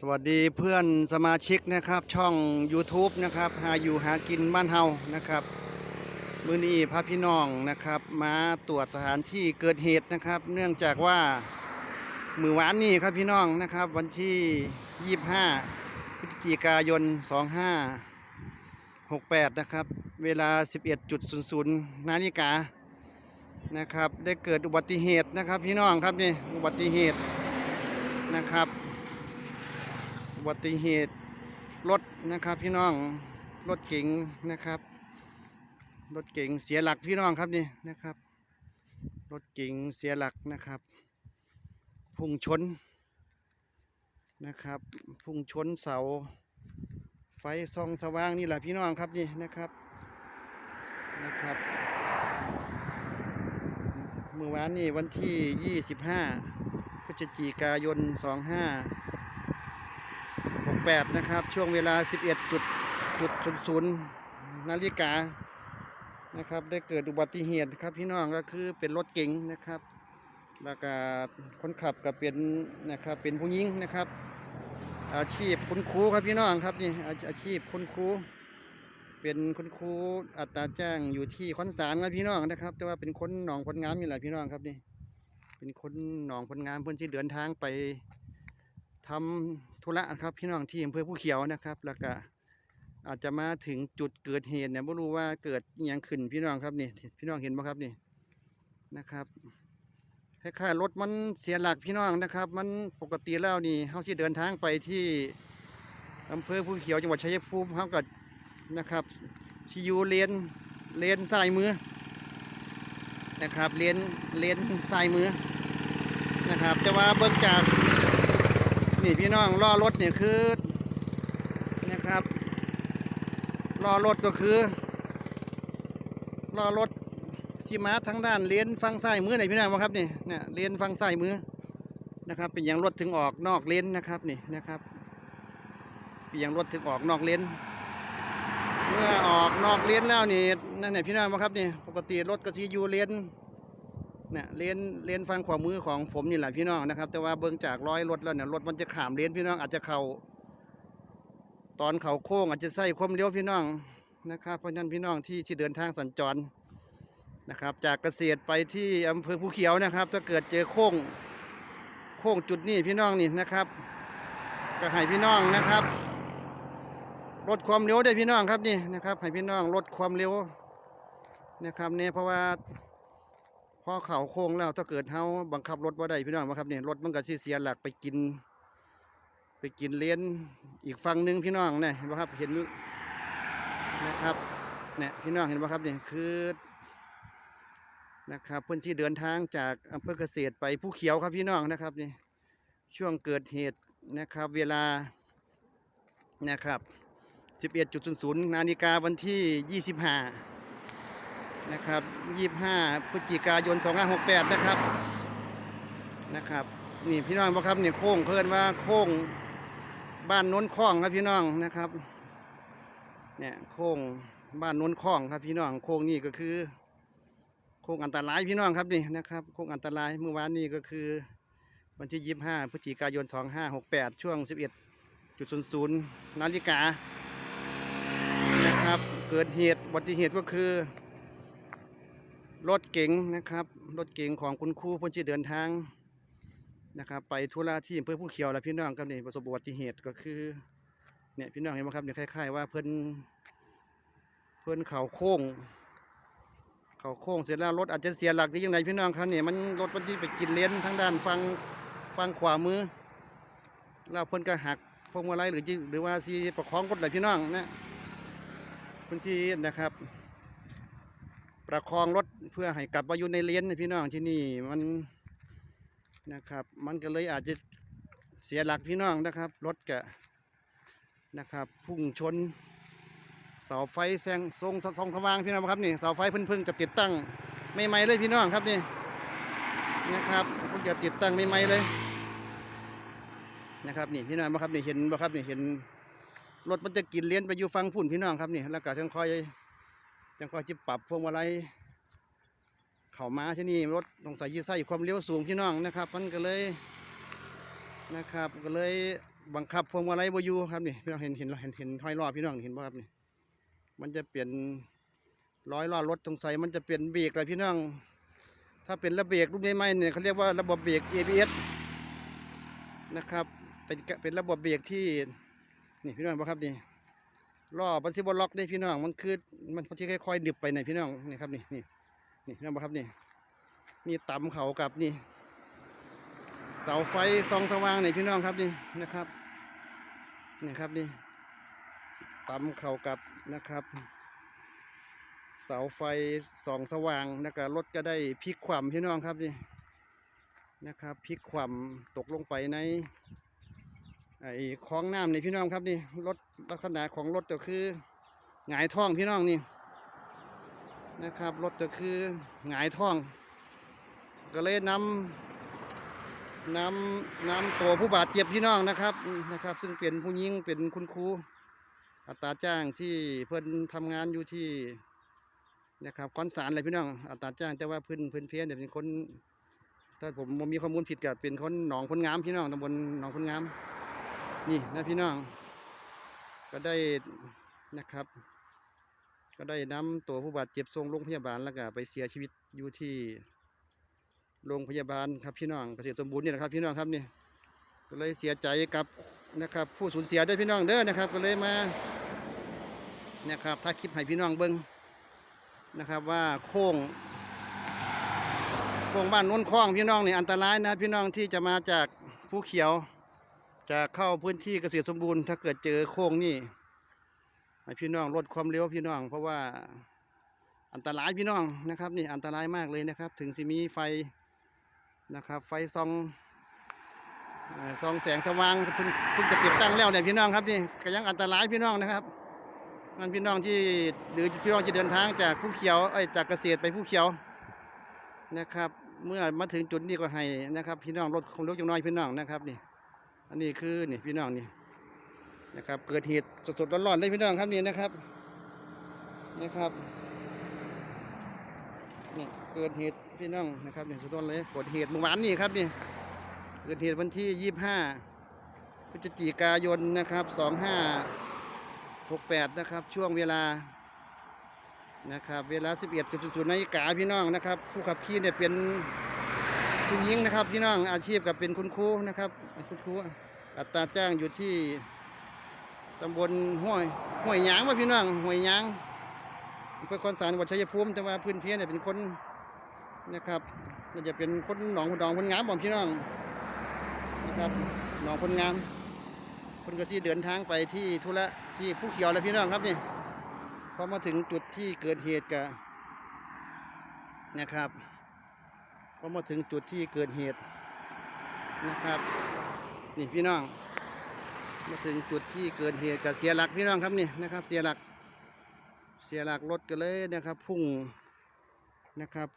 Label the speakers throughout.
Speaker 1: สวัสดีเพื่อนสมาชิกนะครับช่อง YouTube นะครับหาอยู่หากินบ้านเฮานะครับ มื้อนี้พาพี่น้องนะครับ มาตรวจสถานที่เกิดเหตุนะครับ เนื่องจากว่ามือวานนี้ครับพี่น้องนะครับ วันที่ 25พฤศจิกายน 2568 นะครับ เวลา 11.00 นาฬิกานะครับ ได้เกิดอุบัติเหตุนะครับ พี่น้องครับนี่อุบัติเหตุนะครับ บัติเหตุรถนะครับพี่น้องรถเก๋งนะครับรถเก๋งเสียหลักพี่น้องครับนี่นะครับรถเก๋งเสียหลักนะครับ พุ่งชนนะครับ พุ่งชนเสา ไฟส่องสว่างนี่แหละพี่น้องครับนี่นะครับนะครับเมื่อวานนี้วันที่ 25พฤศจิกายน 25 8 นะครับ ช่วงเวลา 11จุดจุดศูนย์นาฬิกานะครับ ได้เกิดอุบัติเหตุครับพี่น้องก็คือเป็นรถเก๋งนะครับ แล้วก็คนขับก็เป็นนะครับเป็นผู้หญิงนะครับ อาชีพคุณครูครับพี่น้องครับนี่อาชีพคุณครูเป็นคุณครูอัตราจ้างอยู่ที่คอนสารครับพี่น้องนะครับ แต่ว่าเป็นคนหนองคนงามนี่แหละพี่น้องครับนี่เป็นคนหนองคนงามเพื่อนที่เดินทางไปทำ ธุระครับพี่น้องที่อำเภอผู้เขียวนะครับ แล้วก็อาจจะมาถึงจุดเกิดเหตุเนี่ยไม่รู้ว่าเกิดอหยังขึ้นพี่น้องครับนี่ พี่น้องเห็นไหมครับนี่นะครับคล้ายๆรถมันเสียหลักพี่น้องนะครับ มันปกติแล้วนี่เขาที่เดินทางไปที่อำเภอผู้เขียวจังหวัดชัยภูมิเขาก็นะครับชิยูเลนเลนซ้ายมือนะครับเลนเลนซ้ายมือนะครับ แต่ว่าเบิ่งจาก นี่พี่น้องล้อรถเนี่ยคือนะครับล้อรถก็คือล้อรถสีมาทางด้านเลนฝั่งซ้ายมือไหนพี่น้องบ่ครับนี่เนี่ยเลนฝั่งซ้ายมือนะครับ เป็นอย่างรถถึงออกนอกเลนนะครับนี่นะครับ เป็นอย่างรถถึงออกนอกเลนเมื่อออกนอกเลนแล้วนี่นั่นไหนพี่น้องบ่ครับนี่ปกติรถก็สิอยู่เลน เนี่ยเลนเลนฟังขวามือของผมนี่แหละพี่น้องนะครับ แต่ว่าเบิ่งจากร้อยรถแล้วเนี่ยรถมันจะขามเลนพี่น้องอาจจะเข่าตอนเขาโค้งอาจจะใส่ความเร็วพี่น้องนะครับเพราะฉะนั้นพี่น้องที่ที่เดินทางสัญจรนะครับ จากเกษตรไปที่อำเภอภูเขียวนะครับ ถ้าเกิดเจอโค้งโค้งจุดนี้พี่น้องนี่นะครับ ก็ให้พี่น้องนะครับลดความเร็วได้พี่น้องครับนี่นะครับให้พี่น้องลดความเร็วนะครับเนี่ยเพราะว่า พอเขาโค้งแล้วถ้าเกิดเฮาบังคับรถว่าได้พี่น้องว่าครับเนี่ยรถมันก็สิเสียหลักไปกิน ไปกินเลนอีกฝั่งหนึ่งพี่น้องเนี่ยเห็นไหมครับเห็นนะครับเนี่ยพี่น้องเห็นไหมครับเนี่ยคือนะครับเพื่อนที่เดินทางจากอำเภอเกษตรไปผู้เขียวครับพี่น้องนะครับนี่ช่วงเกิดเหตุนะครับเวลานะครับ 11.00 นาฬิกาวันที่ 25 นะครับ25พฤศจิกายน2568นะครับนะครับนี่พี่น้องบ่ครับนี่โค้งเพิ่นว่าโค้งบ้านโน้นคล้องครับพี่น้องนะครับเนี่ยโค้งบ้านโน้นคล้องครับพี่น้องโค้งนี่ก็คือ โค้งอันตรายพี่น้องครับนี่นะครับโค้งอันตรายเมื่อวานนี้ก็คือ วันที่25พฤศจิกายน2568ช่วง11.00นาฬิกานะครับเกิดเหตุอุบัติเหตุก็คือ รถเก๋งนะครับ รถเก๋งของคุณครูพ้นที่เดินทางนะครับ ไปธุระที่อำเภอผู้เขียวแล้วพี่น้องครับนี่ประสบอุบัติเหตุก็คือเนี่ยพี่น้องเห็นไหมครับเนี่ยคล้ายๆว่าเพิ่นเพิ่นเข่าโค้งเข่าโค้งเสร็จแล้วรถอาจจะเสียหลักหรือยังไงพี่น้องครับเนี่ยมันรถมันที่ไปกินเลนทางด้านฟังฟังขวามือแล้วเพิ่นก็หักพวงมาลัยหรือจิหรือว่าสีประคองรถอะไรพี่น้องนะพื้นที่นะครับ ประคองรถเพื่อให้กลับมาอยู่ในเลนนะพี่น้องที่นี่มันนะครับ มันก็เลยอาจจะเสียหลักพี่น้องนะครับ รถกะนะครับพุ่งชนเสาไฟแซงทรงสองสว่างพี่น้องครับนี่เสาไฟเพิ่งพิ่งจะติดตั้งไม่ไหมๆเลยพี่น้องครับนี่นะครับเพิ่งจะติดตั้งไม่ไหมๆเลยนะครับนี่พี่น้องบ่ครับนี่เห็นบ่ครับนี่เห็นรถมันจะกินเลนไปอยู่ฟังพุ่นพี่น้องครับนี่แล้วก็จังค่อย จังคอยจิปรับพวงมาลัยเข้ามาที่นี่รถต้องส่ยี่ไส้ความเร็วสูงพี่น้องนะครับมันก็เลยนะครับก็เลยบังคับพวงมาลัยบอยู่ครับนี่พี่น้องเห็นเห็นเห็นเห็นห้อยล้อพี่น้องเห็นบ่ครับนี่มันจะเปลี่ยนร้อยล้อรถตรงใส่มันจะเปลี่ยนเบรกอะไรพี่น้อง ถ้าเป็นระเบียกรุ่นใหม่ๆเนี่ยเขาเรียกว่าระบบเบรก ABS นะครับเป็นเป็นระบบเบรกที่นี่พี่น้องบ่ครับนี่ ล้อมันสิบล็อกได้พี่น้องมันคือมันพอที่ค่อยๆดึบไปในพี่น้องนี่ครับนี่นี่นี่พี่น้องบ่ครับนี่มีต่ำเขากับนี่ เสาไฟสองสว่างในพี่น้องครับนี่นะครับนี่ครับนี่ต่ำเขากับนะครับ เสาไฟสองสว่างนะครับรถก็ได้พลิกขวำพี่น้องครับนี่นะครับพลิกขวำตกลงไปใน ไอ้คลองน้ำนี่พี่น้องครับนี่รถลักษณะของรถก็คือหงายท้องพี่น้องนี่นะครับรถก็คือหงายท้อง ก็เลยนำนำนำตัวผู้บาดเจ็บพี่น้องนะครับนะครับ ซึ่งเป็นผู้หญิงเป็นคุณครูอัตราจ้างที่เพิ่นทำงานอยู่ที่นะครับคอนสารอะไรพี่น้องอัตราจ้างแต่ว่าเพื้นเพื้นเพี้ยนเนี่ยวเป็นคนถ้าผมมีข้อมูลผิดกับเป็นคนหนองคนงามพี่น้องตำบลหนองคนงาม นี่นะพี่น้อง ก็ได้นะครับ ก็ได้นำตัวผู้บาดเจ็บส่งโรงพยาบาลแล้วก็ไปเสียชีวิตอยู่ที่โรงพยาบาลครับพี่น้องเกษตรสมบูรณ์นี่นะครับพี่น้องครับนี่ก็เลยเสียใจกับนะครับผู้สูญเสียด้วยพี่น้องเด้อนะครับ ก็เลยมานะครับถ้าคลิปให้พี่น้องเบิ้งนะครับว่าโค้งโค้งบ้านน้นคล้องพี่น้องนี่อันตรายนะพี่น้องที่จะมาจากภูเขียว จะเข้าพื้นที่เกษตรสมบูรณ์ ถ้าเกิดเจอโค้งนี่พี่น้องลดความเร็วพี่น้อง เพราะว่าอันตรายพี่น้องนะครับ นี่อันตรายมากเลยนะครับ ถึงสิมีไฟนะครับ ไฟซองซองแสงสว่างเพิ่งเพิ่งจะติดตั้งแล้วเนี่ยพี่น้องครับนี่ก็ยังอันตรายพี่น้องนะครับนั่นพี่น้องที่หรือพี่น้องที่เดินทางจากผู้เขียวเอ้จากเกษตรไปผู้เขียวนะครับ เมื่อมาถึงจุดนี้ก็ให้นะครับ พี่น้องลดความเร็วจังน้อยพี่น้องนะครับนี่ อันนี้คือนี่พี่น้องนี่นะครับเกิดเหตุสดๆร้อนๆเลยพี่น้องครับนี่นะครับนะครับนี่เกิดเหตุพี่น้องนะครับนี่สดๆเลยเกิดเหตุเมื่อวานนี้ครับนี่เกิดเหตุวันที่ยี่ห้าพฤศจิกายนนะครับสองห้า68 นะครับ ช่วงเวลานะครับ เวลา 11.00นาฬิกาพี่น้องนะครับ ผู้ขับขี่เนี่ยเป็น ผู้หญิงนะครับพี่น้องอาชีพกับเป็นคุณครูนะครับคุณครูอัตราจ้างอยู่ที่ตำบลห้วยห้วยหยางว่าพี่น้องห้วยหยางเพื่อคอนสารวัดชัยภูมิแต่ว่าพื้นเพียเนี่ยเป็นคนนะครับน่าจะเป็นคนหนองคนดองคนงามบ่พี่น้องนะครับหนองคนงามคนก็ที่เดินทางไปที่ธุระที่ผู้เขียวแล้วพี่น้องครับนี่พอมาถึงจุดที่เกิดเหตุกะนะครับ พอมาถึงจุดที่เกิดเหตุนะครับ นี่พี่น้อง มาถึงจุดที่เกิดเหตุกับเสียหลักพี่น้องครับนี่นะครับ เสียหลัก เสียหลักรถกันเลยนะครับพุ่งนะครับ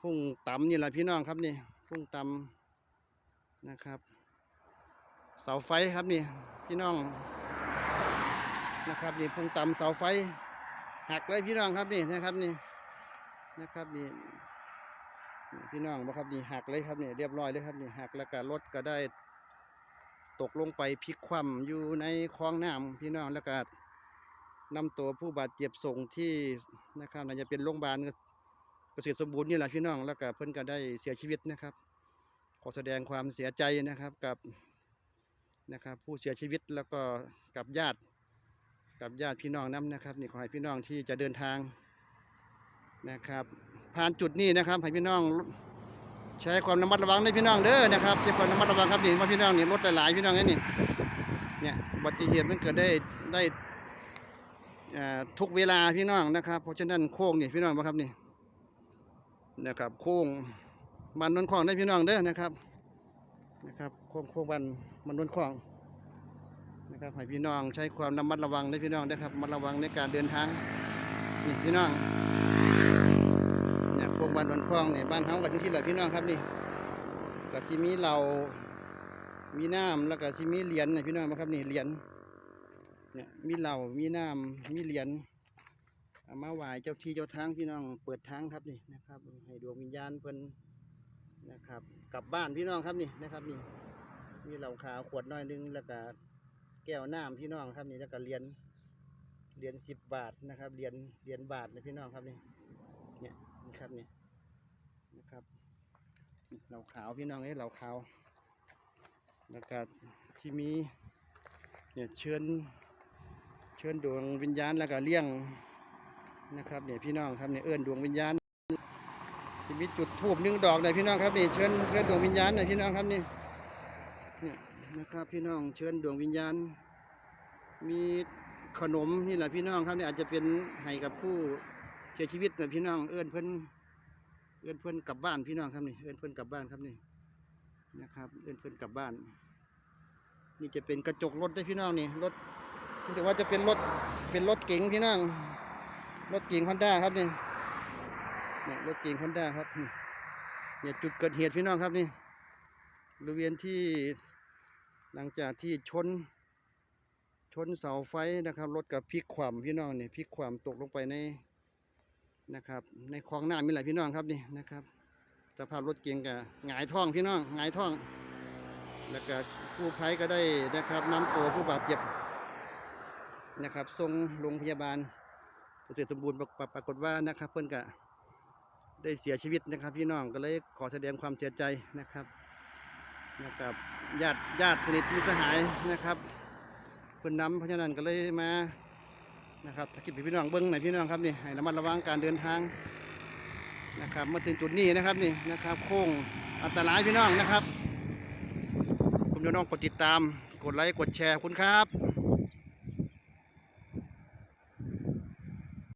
Speaker 1: พุ่งต่ำนี่แหละพี่น้องครับนี่พุ่งต่ำนะครับ เสาไฟครับนี่พี่น้องนะครับนี่พุ่งต่ำเสาไฟหักเลยพี่น้องครับนี่นะครับนี่นะครับนี่นี่ พี่น้องบ่ครับนี่หักเลยครับนี่เรียบร้อยเลยครับนี่หักแล้วก็รถก็ได้ ตกลงไปพลิกคว่ำอยู่ในคลองน้ำพี่น้องแล้วก็นำตัวผู้บาดเจ็บส่งที่นะครับน่าจะเป็นโรงพยาบาลเกษตรสมบูรณ์นี่แหละพี่น้องแล้วก็เพิ่นก็ได้เสียชีวิตนะครับ ขอแสดงความเสียใจนะครับกับนะครับผู้เสียชีวิตแล้วก็กับญาติกับญาติพี่น้องน้ำนะครับนี่ขอให้พี่น้องที่จะเดินทางนะครับ ผ่านจุดนี้นะครับให้พี่น้องใช้ความระมัดระวังในพี่น้องเด้อนะครับใช้ความระมัดระวังครับนี่ว่าพี่น้องนี่รถหลายๆพี่น้องนี่เนี่ยอุบัติเหตุมันเกิดได้ได้ทุกเวลาพี่น้องนะครับ เพราะฉะนั้นโค้งนี่พี่น้องว่าครับนี่นะครับโค้งมันนนของได้พี่น้องเด้อนะครับนะครับโค้งโค้งวันมันนวนคลองนะครับให้พี่น้องใช้ความระมัดระวังในพี่น้องนะครับระมัดระวังในการเดินทางนี่พี่น้อง องเนี่ยบ้านเฮากับที่ที่เหลือพี่น้องครับนี่กับซิมีเรามีน้ำแล้วก็ซิมีเหรียญเนี่ยพี่น้องมาครับนี่เหรียญเนี่ยมีเหล่ามีน้ำมีเหรียญเอามาไหว้เจ้าที่เจ้าทางพี่น้องเปิดทางครับนี่นะครับ ให้ดวงวิญญาณเพิ่นนะครับ กลับบ้านพี่น้องครับนี่นะครับนี่มีเหล้าขาวขวดน้อยหนึงแล้วก็แก้วน้ำพี่น้องครับนี่แล้วก็เหรียญเหรียญสิบบาทนะครับเหรียญเหรียญบาทนะพี่น้องครับนี่เนี่ยนี่ครับเนี่ย นะครับเหล้าขาวพี่น้องเอ้ยเหล้าขาวแล้วก็ที่มีเนี่ยเชิญเชิญดวงวิญญาณแล้วก็เลี้ยงนะครับเนี่ยพี่น้องครับเนี่ยเอื้อนดวงวิญญาณที่มีจุดทูบหนึ่งดอกเลยพี่น้องครับนี่เชิญเชิญดวงวิญญาณหน่อยพี่น้องครับนี่เนี่ยนะครับพี่น้องเชิญดวงวิญญาณ มีขนมนี่แหละพี่น้องครับนี่อาจจะเป็นให้กับผู้เสียชีวิตนะพี่น้องเอื้อนเพิ่น เอื้อนเพิ่อนกลับบ้านพี่น้องครับนี่เอื้อนเพิ่อนกลับบ้านครับนี่นะครับ เอื้อนเพิ่อนกลับบ้าน นี่จะเป็นกระจกรถได้พี่น้องนี่รถรู้สึกว่าจะเป็นรถเป็นรถเก๋งพี่น้องรถเก๋งฮอนด้าครับนี่เนี่ยรถเก๋งฮอนด้าครับนี่เนี่ยจุดเกิดเหตุพี่น้องครับนี่บริเวณที่หลังจากที่ชน ชนเสาไฟนะครับรถกับพลิกขวามพี่น้องนี่พลิกขวามตกลงไปใน นะครับ ในคลองน้ำมีหลายพี่น้องครับนี่นะครับสภาพรถเก๋งกับหงายท้องพี่น้องหงายท้อง แล้วก็ผู้ภัยก็ได้นะครับนำตัวผู้บาดเจ็บนะครับส่งโรงพยาบาลเกษตรสมบูรณ์ปรากปรากฏว่านะครับ เพื่อนกะได้เสียชีวิตนะครับ พี่น้องก็เลยขอแสดงความเสียใจนะครับนะครับญาติญาติสนิทมิตรสหายนะครับเพิ่อนน้ำเพราะฉะนั้นก็เลยมา นะครับถ้ากิดพี่น้องเบิ้งหน่อยพี่น้องครับนี่ให้ระมัดระวังการเดินทางนะครับมาถึงจุดนี้นะครับนี่นะครับโค้งอันตรายพี่น้องนะครับ คุณพี่น้องกดติดตาม กดไลค์กดแชร์คุณครับ